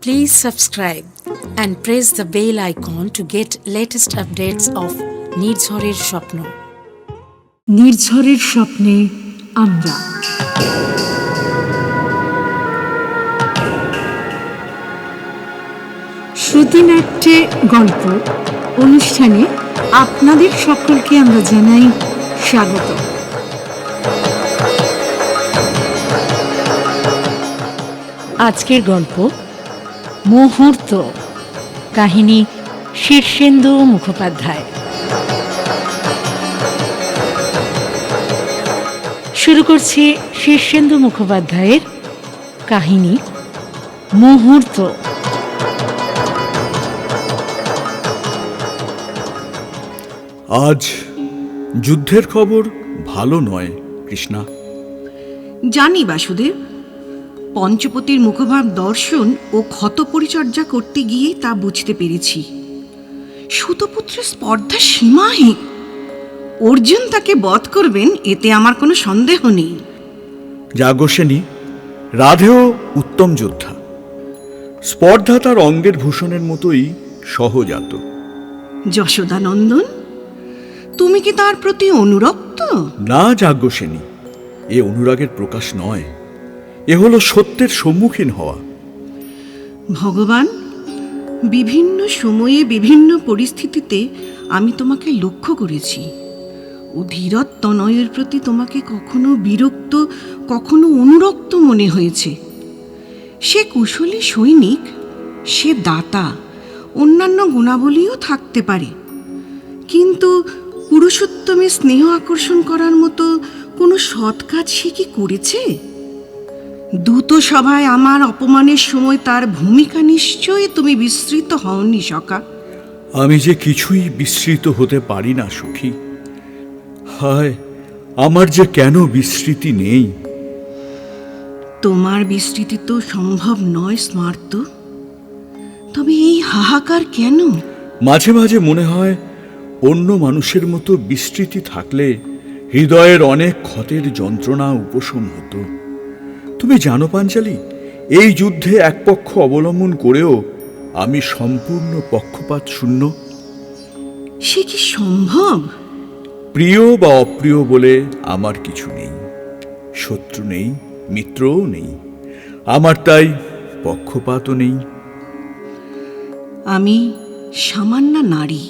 Please subscribe and press the bell icon to get latest updates of নির্ঝরের স্বপ্ন নির্ঝরের স্বপ্নে আমরা শ্রুতিনাট্যে গল্প অনুষ্ঠানে আপনাদের সকলকে আমরা জানাই স্বাগত। আজকের গল্প মুহূর্ত। কাহিনী শীর্ষেন্দু মুখোপাধ্যায়। শুরু করছি শীর্ষেন্দু মুখোপাধ্যায়ের কাহিনী মুহূর্ত। আজ যুদ্ধের খবর ভালো নয় কৃষ্ণা। জানি বাসুদেব পঞ্চপতির মুখভাব দর্শন ও ক্ষত পরিচর্যা করতে গিয়ে তা বুঝতে পেরেছি। সুতপুত্রের স্পর্ধা সীমাহীন। অর্জুন তাকে বধ করবেন এতে আমার কোনো সন্দেহ নেই। যাজ্ঞসেনী রাধেও উত্তম যোদ্ধা। স্পর্ধা তার অঙ্গের ভূষণের মতোই সহজাত। যশোদানন্দন তুমি কি তার প্রতি অনুরক্ত? না যাজ্ঞসেনী এ অনুরাগের প্রকাশ নয়। এ হলো সত্যের সম্মুখীন হওয়া। ভগবান, বিভিন্ন সময়ে বিভিন্ন পরিস্থিতিতে আমি তোমাকে লক্ষ্য করেছি। অধীরত তনয়ের প্রতি তোমাকে কখনো বিরক্ত, কখনো অনুরক্ত মনে হয়েছে। সে কুশলী সৈনিক, সে দাতা, অন্যান্য গুণাবলীও থাকতে পারে। কিন্তু পুরুষোত্তমে স্নেহ আকর্ষণ করার মতো কোনো সৎ কাজ সে কি করেছে? দূত সভায় আমার অপমানের সময় তার ভূমিকা নিশ্চয়ই তুমি বিস্তৃত হওনি সকা আমি যে কিছুই বিস্মৃত হতে পারি না সখী। হায় আমার যে কেন বিস্মৃতি নেই? তোমার বিস্তৃতি তো সম্ভব নয় স্মার্ত। তবে এই হাহাকার কেন? মাঝে মাঝে মনে হয় অন্য মানুষের মতো বিস্তৃতি থাকলে হৃদয়ের অনেক ক্ষতের যন্ত্রণা উপশম হতো তুমি জানো পাঞ্চালি এই যুদ্ধে এক পক্ষ অবলম্বন করেও আমি সম্পূর্ণ পক্ষপাত শূন্য। সে কি সম্ভব? প্রিয় বা অপ্রিয় বলে আমার কিছু নেই শত্রু নেই মিত্রও নেই আমার তাই পক্ষপাতও নেই। আমি সামান্য নারী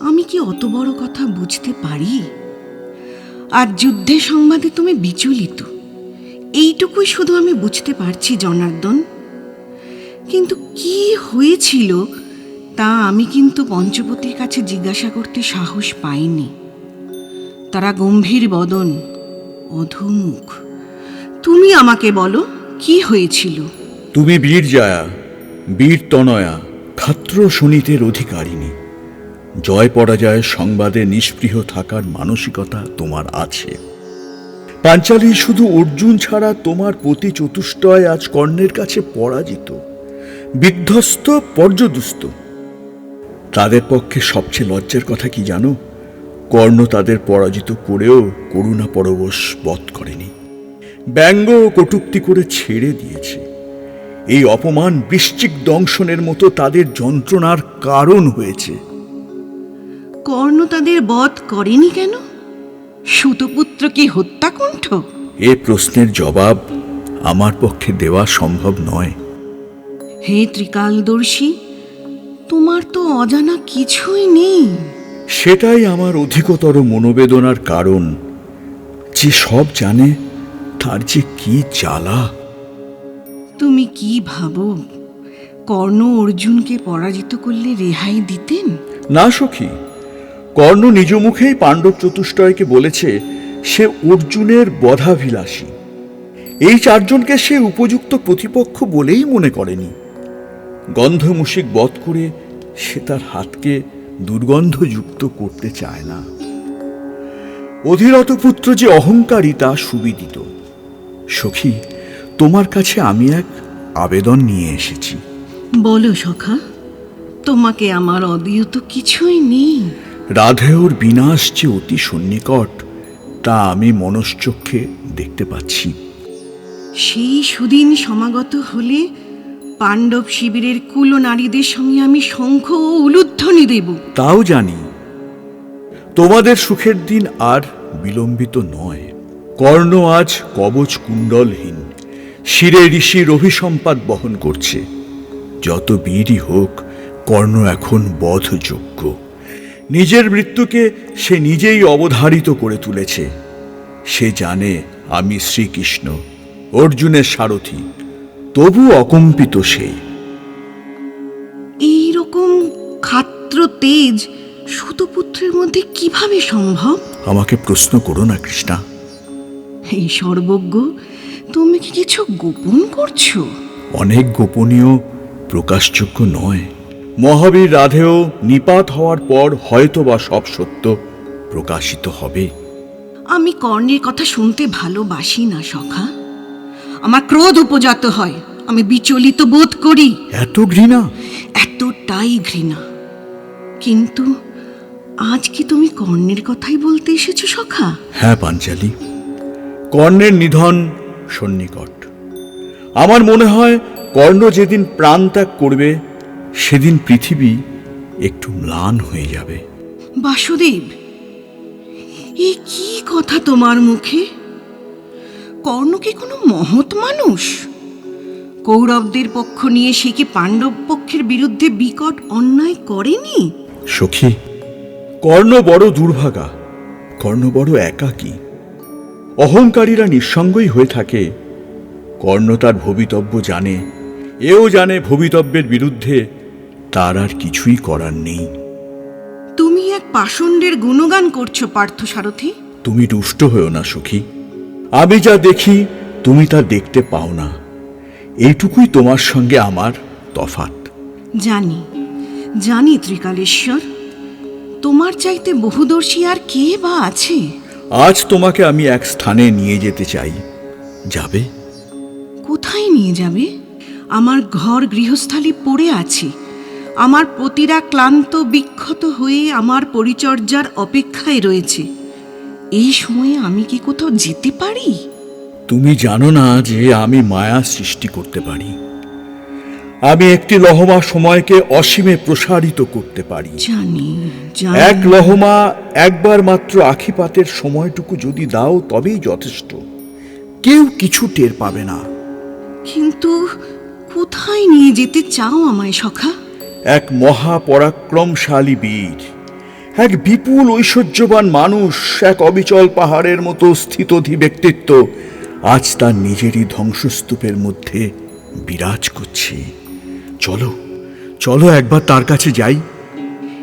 আমি কি অত বড় কথা বুঝতে পারি? আর যুদ্ধে সংবাদে তুমি বিচলিত। এইটুকুই শুধু আমি বুঝতে পারছি, জনার্দন। কিন্তু কি হয়েছিল তা আমি কিন্তু পঞ্চপতির কাছে জিজ্ঞাসা করতে সাহস পাইনি। তারা গম্ভীর বদন, অধমুখ। তুমি আমাকে বলো, কি হয়েছিল? তুমি বীর জায়া, বীর তনয়া খাত্র শনিতের অধিকারিণী। জয় পরাজয় সংবাদে নিষ্পৃহ থাকার মানসিকতা তোমার আছে। পাঞ্চালী, শুধু অর্জুন ছাড়া তোমার প্রতি চতুষ্টয় আজ কর্ণের কাছে পরাজিত। বিধ্বস্ত, পর্যদুস্ত। তাদের পক্ষে সবচেয়ে লজ্জার কথা কি জানো? কর্ণ তাদের পরাজিত করেও করুণা পরবশ বধ করেনি। ব্যঙ্গ কটুক্তি করে ছেড়ে দিয়েছে। এই অপমান বৃশ্চিক দংশনের মতো তাদের যন্ত্রণার কারণ হয়েছে। কর্ণ তাদের বধ করেনি কেন? সুতপুত্র কি হত্যাকুণ্ঠ? এ প্রশ্নের জবাব আমার পক্ষে দেওয়া সম্ভব নয়। হে ত্রিকালদর্শী তোমার তো অজানা কিছুই নেই। সেটাই আমার অধিকতর মনোবেদনার কারণ। যে সব জানে তার যে কি জ্বালা। তুমি কি ভাবো কর্ণ অর্জুনকে পরাজিত করলে রেহাই দিতেন? না সখী কর্ণ নিজ মুখেই পাণ্ডব চতুষ্টয়কে বলেছে, সে অর্জুনের বধাভিলাষী। এই চারজনকে সে উপযুক্ত প্রতিপক্ষ বলেই মনে করেনি। গন্ধমুশিক বধ করে সে তার হাতকে দুর্গন্ধযুক্ত করতে চায় না। অধীরত পুত্র যে অহংকারী তা সুবিদিত। সখী, তোমার কাছে আমি এক আবেদন নিয়ে এসেছি। বলো সখা, তোমাকে আমার অদিয়ত কিছুই নেই। রাধেয়র বিনাশ যে অতি সন্নিকট তা আমি মনশ্চক্ষে দেখতে পাচ্ছি। সেই সুদিন সমাগত হলে পাণ্ডব শিবিরের কুল নারীদের সঙ্গে আমি শঙ্খ ও উলুধ্বনি দেব। তাও জানি তোমাদের সুখের দিন আর বিলম্বিত নয়। কর্ণ আজ কবচ কুণ্ডলহীন শিরে ঋষির অভিসম্পাদ বহন করছে। যত বীরই হোক কর্ণ এখন বধযোগ্য। নিজের মৃত্যুকে সে নিজেই অবধারিত করে তুলেছে। সে জানে আমি শ্রীকৃষ্ণ অর্জুনের সারথি তবু অকম্পিত সে। এইরকম খাত্র তেজ সুতপুত্রের মধ্যে কীভাবে সম্ভব? আমাকে প্রশ্ন করো না কৃষ্ণা। এই সর্বজ্ঞ তুমি কি কিছু গোপন করছ? অনেক গোপনীয় প্রকাশযোগ্য নয়। মহাবীর রাধেও নিপাত হওয়ার পর হয়তো বা সব সত্য প্রকাশিত হবে। আমি কর্ণের কথা শুনতে ভালোবাসি না সখা। আমার ক্রোধ উপজাত হয় আমি বিচলিত বোধ করি। এত ঘৃণা? এতটাই ঘৃণা। কিন্তু আজ কি তুমি কর্ণের কথাই বলতে এসেছ সখা? হ্যাঁ পাঞ্চালি। কর্ণের নিধন সন্নিকট। আমার মনে হয় কর্ণ যেদিন প্রাণ ত্যাগ করবে সেদিন পৃথিবী একটু ম্লান হয়ে যাবে। বাসুদেব এ কি কথা তোমার মুখে? কর্ণ কি কোনো মহৎ মানুষ? কৌরবদের পক্ষ নিয়ে সে কি পাণ্ডব পক্ষের বিরুদ্ধে বিকট অন্যায় করেনি? সখী কর্ণ বড় দুর্ভাগা। কর্ণ বড় একাকী। অহংকারীরা নিঃসঙ্গই হয়ে থাকে। কর্ণ তার ভবিতব্য জানে এও জানে ভবিতব্যের বিরুদ্ধে তার আর কিছুই করার নেই। তুমি এক পাষণ্ডের গুণগান করছ পার্থ সারথী। তুমি রুষ্ট হয়েও না সখী। আমি যা দেখি তুমি তা দেখতে পাও না। এইটুকুই তোমার সঙ্গে আমার তফাত জানি জানি ত্রিকালেশ্বর তোমার চাইতে বহুদর্শী আর কে বা আছে? আজ তোমাকে আমি এক স্থানে নিয়ে যেতে চাই। যাবে? কোথায় নিয়ে যাবে? আমার ঘর গৃহস্থালী পড়ে আছে। আমার পতিরা ক্লান্ত বিক্ষত হয়ে আমার পরিচর্যার অপেক্ষায় রয়েছে। এই সময়ে আমি কি কোথাও যেতে পারি? তুমি জানো না যে আমি মায়া সৃষ্টি করতে পারি। আমি একটি লহমা সময়কে অসীমে প্রসারিত করতে পারি। জানি। এক লহমা একবার মাত্র আখিপাতের সময়টুকু যদি দাও তবেই যথেষ্ট। কেউ কিছু টের পাবে না। কিন্তু কোথায় নিয়ে যেতে চাও আমায় সখা? এক মহাপরাক্রমশালী বীর এক বিপুল ঐশ্বর্যবান মানুষ এক অবিচল পাহাড়ের মতো স্থিতধি ব্যক্তিত্ব আজ তার নিজেরই ধ্বংসস্তূপের মধ্যে বিরাজ করছে। চলো চলো একবার তার কাছে যাই।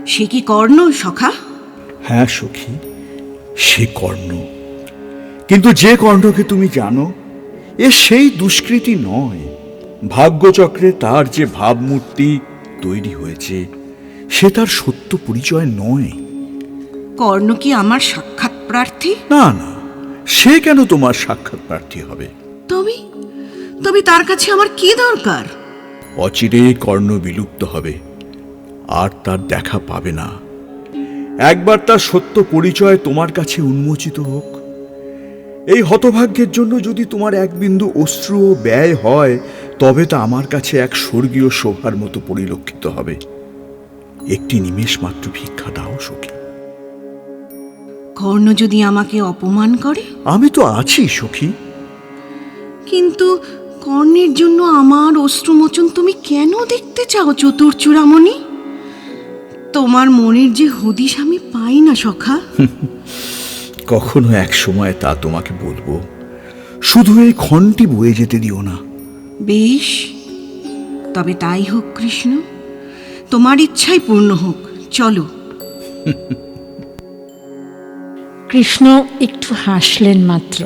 সে কি কর্ণ সখা? হ্যাঁ সখী সে কর্ণ। কিন্তু যে কর্ণকে তুমি জানো এ সেই দুষ্কৃতি নয়। ভাগ্যচক্রে তার যে ভাবমূর্তি তৈরি হয়েছে সে তার সত্য পরিচয় নয়। কর্ণ কি আমার সাক্ষাৎ প্রার্থী? না না সে কেন তোমার সাক্ষাৎ প্রার্থী হবে? তবে তবে তার কাছে আমার কি দরকার? অচিরে কর্ণ বিলুপ্ত হবে আর তার দেখা পাবে না। একবার তার সত্য পরিচয় তোমার কাছে উন্মোচিত হোক। এই হতভাগ্যের জন্য যদি তোমার এক বিন্দু অশ্রু ও ব্যয় হয় তবে তা আমার কাছে এক স্বর্গীয় শোভার মতো পরিলক্ষিত হবে। একটি নিমেষ মাত্র ভিক্ষা দাও সখী। কর্ণ যদি আমাকে অপমান করে? আমি তো আছি সখী। কিন্তু কর্ণের জন্য আমার অশ্রুমোচন তুমি কেন দেখতে চাও চতুর চূড়ামণি তোমার মনের যে হদিশ আমি পাই না সখা। কখনো এক সময় তা তোমাকে বলব। শুধু এই ক্ষণটি বয়ে যেতে দিও না। বেশ তবে তাই হোক কৃষ্ণ। তোমার ইচ্ছাই পূর্ণ হোক চলো। কৃষ্ণ একটু হাসলেন মাত্র।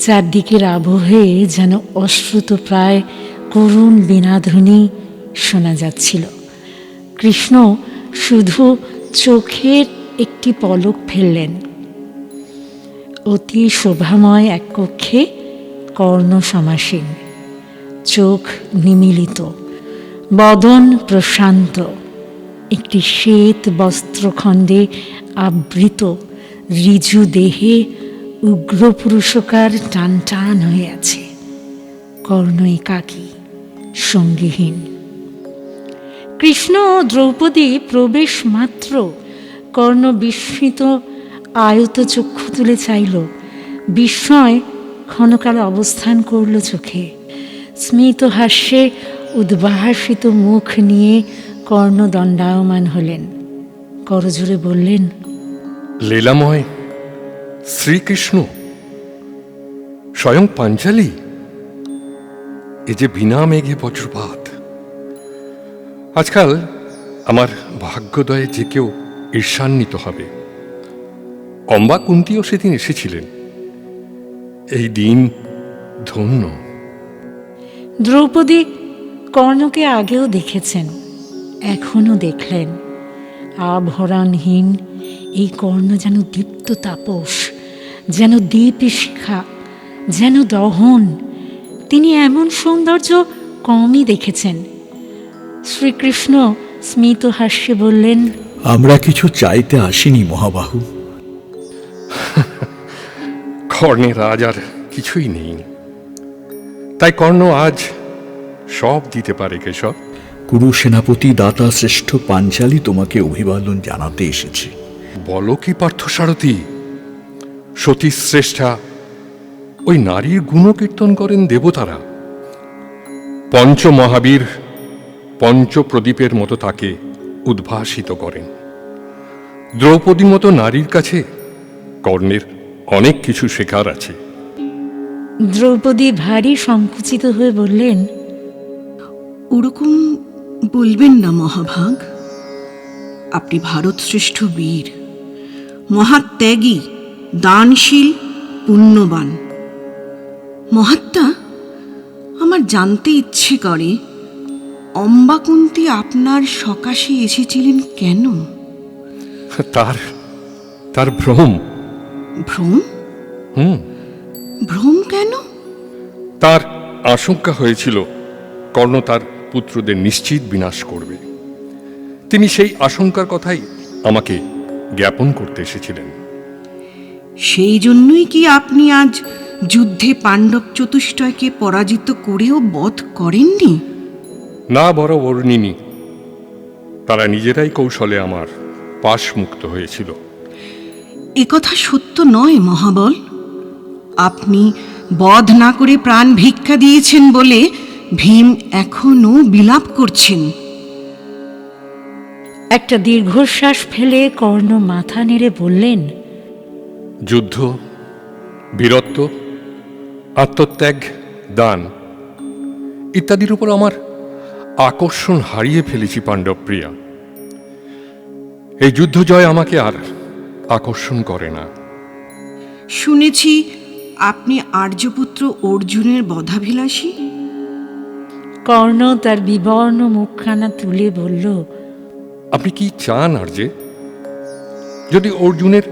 চারদিকের আবহে যেন অশ্রুত প্রায় করুণ বিনাধ্বনি শোনা যাচ্ছিল। কৃষ্ণ শুধু চোখের একটি পলক ফেললেন। অতি শোভাময় এক কক্ষে কর্ণ সমাসীন। চোখ নিমিলিত, বদন প্রশান্ত। একটি শ্বেত বস্ত্রখণ্ডে আবৃত ঋজু দেহে উগ্র পুরুষকার টান টান হয়ে আছে। কর্ণ একাকী, সঙ্গীহীন। কৃষ্ণ ও দ্রৌপদী প্রবেশ মাত্র কর্ণ বিস্মিত আয়ত চক্ষু তুলে চাইল। বিস্ময় ক্ষণকাল অবস্থান করল চোখে। স্মিত হাস্যে উদ্বাহাসিত মুখ নিয়ে কর্ণ দণ্ডায়মান হলেন। করজোরে বললেন, লীলাময়, শ্রীকৃষ্ণ, স্বয়ং পাঞ্চালি, এ যে বিনা মেঘে বজ্রপাত। আজকাল আমার ভাগ্যোদয়ে যে কেউ ঈর্ষান্বিত হবে। অম্বা কুন্তিও সেদিন এসেছিলেন। এই দিন ধন্য। দ্রৌপদী কর্ণকে আগেও দেখেছেন এখনও দেখলেন। আভরণহীন এই কর্ণ যেন দীপ্ত তাপস যেন দীপ শিখা যেন দহন। তিনি এমন সৌন্দর্য কমই দেখেছেন। শ্রীকৃষ্ণ স্মিত হাস্যে বললেন আমরা কিছু চাইতে আসিনি মহাবাহু। কর্ণের আজ আর কিছুই নেই। তাই কর্ণ আজ সব দিতে পারে কেশব। কুরু সেনাপতি দাতা শ্রেষ্ঠ পাঞ্চালী তোমাকে অভিবাদন জানাতে এসেছে। বলো কি পার্থসারথী সতী শ্রেষ্ঠা ওই নারীর গুণকীর্তন করেন দেবতারা। পঞ্চ পঞ্চমহাবীর পঞ্চপ্রদীপের মতো তাকে উদ্ভাসিত করেন। দ্রৌপদী মতো নারীর কাছে কর্ণের অনেক কিছু শেখার আছে। দ্রৌপদী ভারী সংকুচিত হয়ে বললেন ওরকম বলবেন না মহাভাগ। আপনি ভারত শ্রেষ্ঠ বীর মহাত্যাগী দানশীল পুণ্যবান। মহাত্মা আমার জানতে ইচ্ছে করে অম্বাকুন্তি আপনার সকাশে এসেছিলেন কেন? তার তার ভ্রম ভ্রম? হুম। ভ্রম কেন? তার আশঙ্কা হয়েছিল কর্ণ তার পুত্রদের নিশ্চিত বিনাশ করবে। তিনি সেই আশঙ্কার কথাই আমাকে জ্ঞাপন করতে এসেছিলেন। সেই জন্যই কি আপনি আজ যুদ্ধে পাণ্ডব চতুষ্টয়কে পরাজিত করেও বধ করেননি? না বড় বর্ণিনী। তারা নিজেরাই কৌশলে আমার পাশ মুক্ত হয়েছিল। একথা সত্য নয় মহাবল। আপনি বধ না করে প্রাণ ভিক্ষা দিয়েছেন বলে ভীম এখনও বিলাপ করছেন। একটা দীর্ঘশ্বাস ফেলে কর্ণ মাথা নেড়ে বললেন যুদ্ধ বীরত্ব আত্মত্যাগ দান ইত্যাদির উপর আমার আকর্ষণ হারিয়ে ফেলেছি পাণ্ডব প্রিয়া এই যুদ্ধ জয় আমাকে আর আকর্ষণ করে না। শুনেছি আপনি আর্যপুত্র অর্জুনের বধাভিলাষী। কর্ণ তার বিবর্ণ মুখখানা তুলে বলল আপনি কি চান আর যে যদি অর্জুনের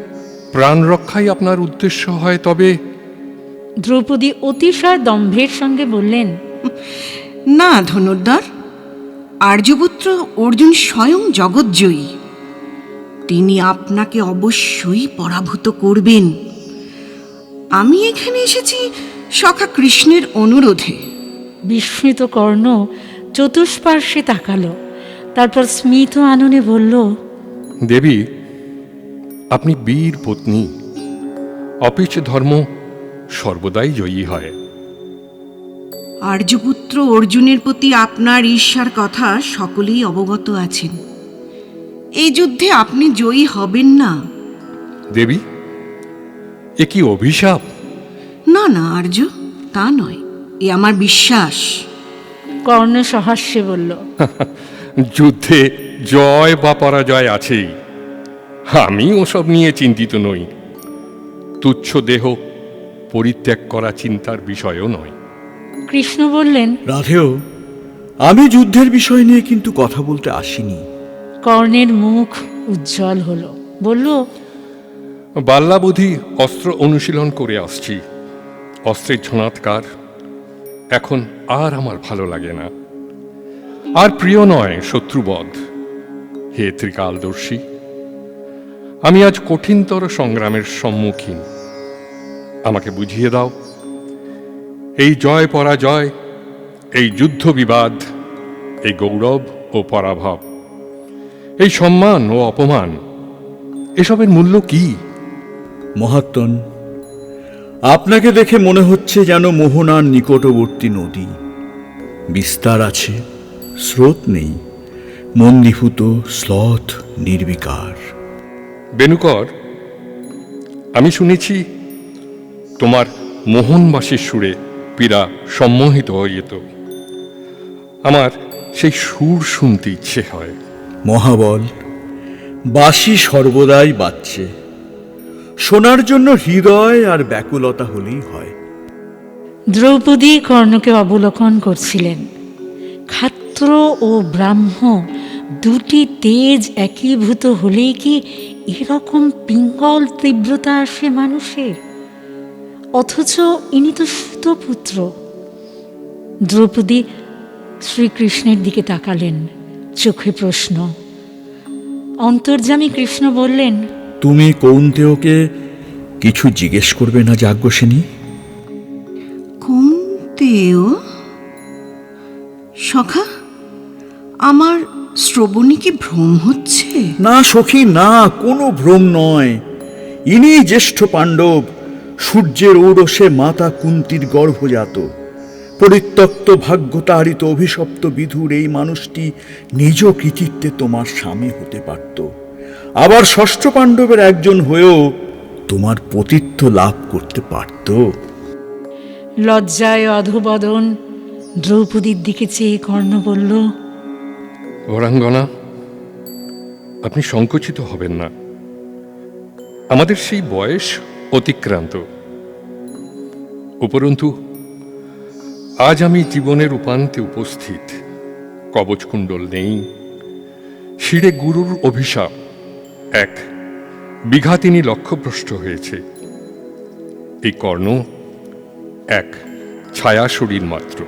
প্রাণ রক্ষাই আপনার উদ্দেশ্য হয় তবে দ্রৌপদী অতিশয় দম্ভের সঙ্গে বললেন না ধনুর্ধর আর্যপুত্র অর্জুন স্বয়ং জগৎজয়ী। তিনি আপনাকে অবশ্যই পরাভূত করবেন। আমি এখানে এসেছি সখা কৃষ্ণের অনুরোধে। বিস্মিত কর্ণ চতুষ্পার্শ্বে তাকালো তারপর স্মিত আননে বলল দেবী আপনি বীর পত্নী। অপিচ ধর্ম সর্বদাই জয়ী হয়। আর্যপুত্র অর্জুনের প্রতি আপনার ঈর্ষার কথা সকলেই অবগত আছেন। এই যুদ্ধে আপনি জয়ী হবেন না। দেবী এ কি অভিশাপ? না না আর্য তা নয়। এ আমার বিশ্বাস। কর্ণ সহাস্যে বলল যুদ্ধে জয় বা পরাজয় আছেই। আমি ওসব নিয়ে চিন্তিত নই। তুচ্ছ দেহ পরিত্যাগ করা চিন্তার বিষয়ও নয়। কৃষ্ণ বললেন রাধেও আমি যুদ্ধের বিষয় নিয়ে কিন্তু কথা বলতে আসিনি। কর্ণের মুখ উজ্জ্বল হলো। বলল, বাল্যাবধি অস্ত্র অনুশীলন করে আসছি। অস্ত্রের ঝনাৎকার এখন আর আমার ভালো লাগে না। আর প্রিয় নয়, শত্রুবধ। হে ত্রিকালদর্শী, আমি আজ কঠিনতর সংগ্রামের সম্মুখীন। আমাকে বুঝিয়ে দাও, এই জয় পরাজয়, এই যুদ্ধ বিবাদ এই গৌরব ও পরাভব এই সম্মান ও অপমান এসবের মূল্য কি? মহাত্মন আপনাকে দেখে মনে হচ্ছে যেন মোহনার নিকটবর্তী নদী। বিস্তার আছে স্রোত নেই মন্দীভূত শ্লথ নির্বিকার। বেনুকর আমি শুনেছি তোমার মোহনবাসীর সুরে পীড়া সম্মোহিত হয়ে যেত আমার সেই সুর শুনতে ইচ্ছে হয়। মহাবল বাসি সর্বদাই বাজছে। শোনার জন্য হৃদয় আর ব্যাকুলতা হলেই হয়। দ্রৌপদী কর্ণকে অবলোকন করছিলেন। খাত্র ও ব্রাহ্ম দুটি তেজ একীভূত হলেই কি এরকম পিঙ্গল তীব্রতা আসে মানুষের? অথচ ইনি তো সুতপুত্র দ্রৌপদী শ্রীকৃষ্ণের দিকে তাকালেন। চোখে প্রশ্ন। অন্তর্যামী কৃষ্ণ বললেন তুমি কৌন্তেয়কে কিছু জিজ্ঞেস করবে না যাজ্ঞসেনী? কমতেও সখা আমার শ্রবণী কি ভ্রম হচ্ছে? না সখী না কোনো ভ্রম নয়। ইনি জ্যেষ্ঠ পাণ্ডব সূর্যের ঔরসে মাতা কুন্তির গর্ভজাত। পরিত্যক্ত ভাগ্যতাড়িত অভিশপ্ত বিধুর এই মানুষটি নিজ কৃতিত্বে তোমার স্বামী হতে পারত। আবার ষষ্ঠ পাণ্ডবের একজন হয়েও তোমার পতিত্ব লাভ করতে পারত। লজ্জায় অধবদন দ্রৌপদীর দিকে চেয়ে কর্ণ বলল বরাঙ্গনা আপনি সংকুচিত হবেন না। আমাদের সেই বয়স অতিক্রান্ত। উপরন্তু আজ আমি জীবনের উপান্তে উপস্থিত। কবচকুণ্ডল নেই। শিরে গুরুর অভিশাপ। এক বিঘা তিনি লক্ষ্যভ্রষ্ট হয়েছে। এই কর্ণ এক ছায়া শরীর মাত্র।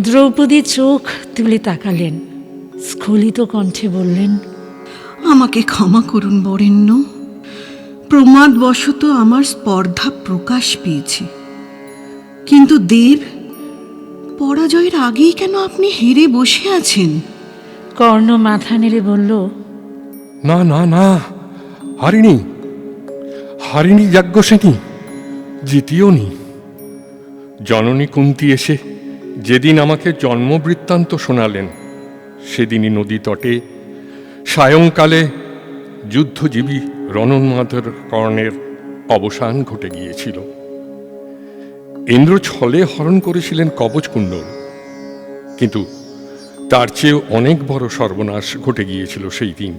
দ্রৌপদী চোখ তুলে তাকালেন। স্খলিত কণ্ঠে বললেন আমাকে ক্ষমা করুন বরেণ্য। প্রমাদবশত আমার স্পর্ধা প্রকাশ পেয়েছে। কিন্তু দেব পরাজয়ের আগেই কেন আপনি হেরে বসে আছেন? কর্ণ মাথা নেড়ে বলল না না না হারিনি। হারিনি যাজ্ঞসেনী জিতিও নি। জননী কুন্তি এসে যেদিন আমাকে জন্মবৃত্তান্ত শোনালেন সেদিনই নদী তটে সায়ংকালে যুদ্ধজীবী রণন্মাধর কর্ণের অবসান ঘটে গিয়েছিল। ইন্দ্র ছলে হরণ করেছিলেন কবচকুণ্ডল কিন্তু তার চেয়েও অনেক বড় সর্বনাশ ঘটে গিয়েছিল সেই দিন।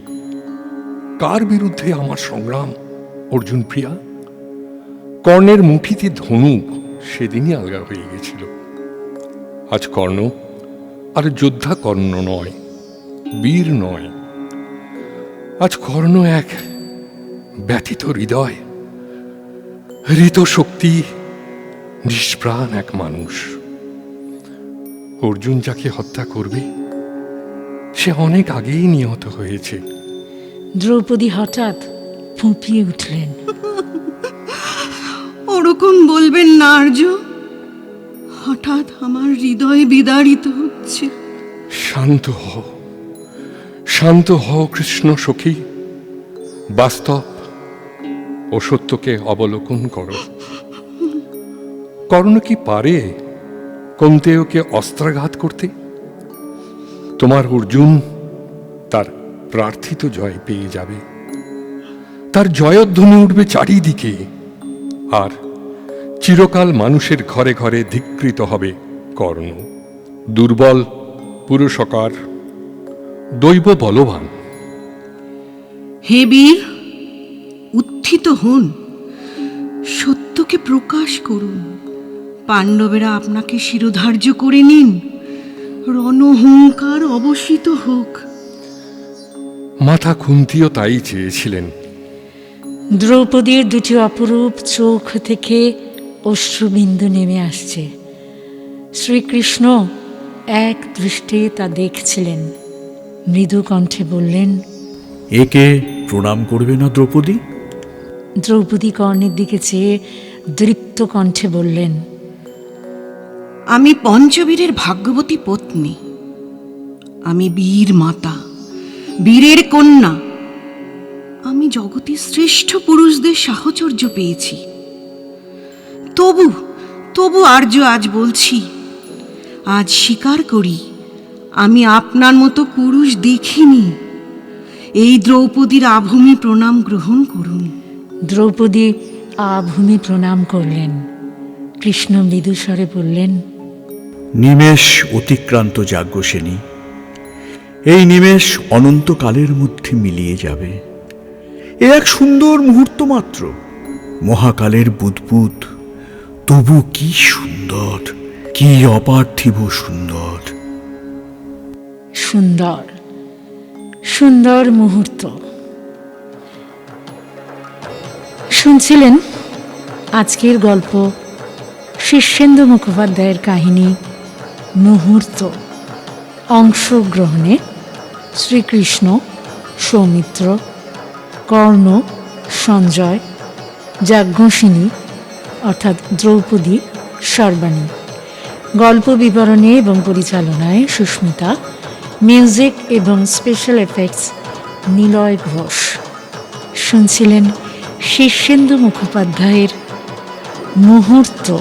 কার বিরুদ্ধে আমার সংগ্রাম, অর্জুন প্রিয়া? কর্ণের মুঠিতে ধনুক সেদিনই আলগা হয়ে গেছিল। আজ কর্ণ আর যোদ্ধা কর্ণ নয়, বীর নয়। আজ কর্ণ এক ব্যথিত হৃদয়, হৃত শক্তি নিষ্প্রাণ এক মানুষ। অর্জুন যাকে হত্যা করবে সে অনেক আগেই নিহত হয়েছে। দ্রৌপদী হঠাৎ ফুঁপিয়ে উঠলেন। ওরকম বলবেন না আর্য। হঠাৎ আমার হৃদয় বিদারিত হচ্ছে। শান্ত হও। শান্ত হও কৃষ্ণ সখী। বাস্তব ও সত্যকে অবলোকন করো। কর্ণ কি পারে কন্তেয়কে অস্ত্রাঘাত করতে? তোমার অর্জুন তার প্রার্থিত জয় পেয়ে যাবে। তার জয়ধ্বনি উঠবে চারিদিকে, আর চিরকাল মানুষের ঘরে ঘরে ধিকৃত হবে কর্ণ। দুর্বল, পুরুষকার, দৈব বলবান। হে বীর, উত্থিত হন, সত্যকে প্রকাশ করুন। পাণ্ডবেরা আপনাকে শিরোধার্য করে নিন। রণহুঙ্কার অবসিত হোক। মাথা খুন্তিও তাই চেয়েছিলেন। দ্রৌপদীর দুটি অপরূপ চোখ থেকে অশ্রুবিন্দু নেমে আসছে। শ্রীকৃষ্ণ এক দৃষ্টে তা দেখছিলেন। মৃদু কণ্ঠে বললেন একে প্রণাম করবে না দ্রৌপদী? দ্রৌপদী কর্ণের দিকে চেয়ে দৃপ্ত কণ্ঠে বললেন আমি পঞ্চবীরের ভাগ্যবতী পত্নী। আমি বীর মাতা, বীরের কন্যা। আমি জগতের শ্রেষ্ঠ পুরুষদের সাহচর্য পেয়েছি। তবু তবু আর্য আজ বলছি, আজ স্বীকার করি, আমি আপনার মতো পুরুষ দেখিনি। এই দ্রৌপদীর আভূমি প্রণাম গ্রহণ করুন। দ্রৌপদী আভূমি প্রণাম করলেন। কৃষ্ণ মৃদুস্বরে বললেন নিমেষ অতিক্রান্ত যাজ্ঞসেনী এই নিমেষ অনন্তকালের মধ্যে মিলিয়ে যাবে। এ এক সুন্দর মুহূর্ত মাত্র। মহাকালের বুদবুদ, তবু কি সুন্দর, কি অপার্থিব সুন্দর। সুন্দর সুন্দর মুহূর্ত। শুনছিলেন আজকের গল্প শীর্ষেন্দু মুখোপাধ্যায়ের কাহিনী মুহূর্ত। অংশগ্রহণে শ্রীকৃষ্ণ, সৌমিত্র, কর্ণ, সঞ্জয়, যাজ্ঞসিনী, অর্থাৎ দ্রৌপদী, সর্বাণী। গল্প বিবরণে এবং পরিচালনায় সুস্মিতা, মিউজিক এবং স্পেশাল এফেক্টস নিলয় ঘোষ। শুনছিলেন শীর্ষেন্দু মুখোপাধ্যায়ের মুহূর্ত।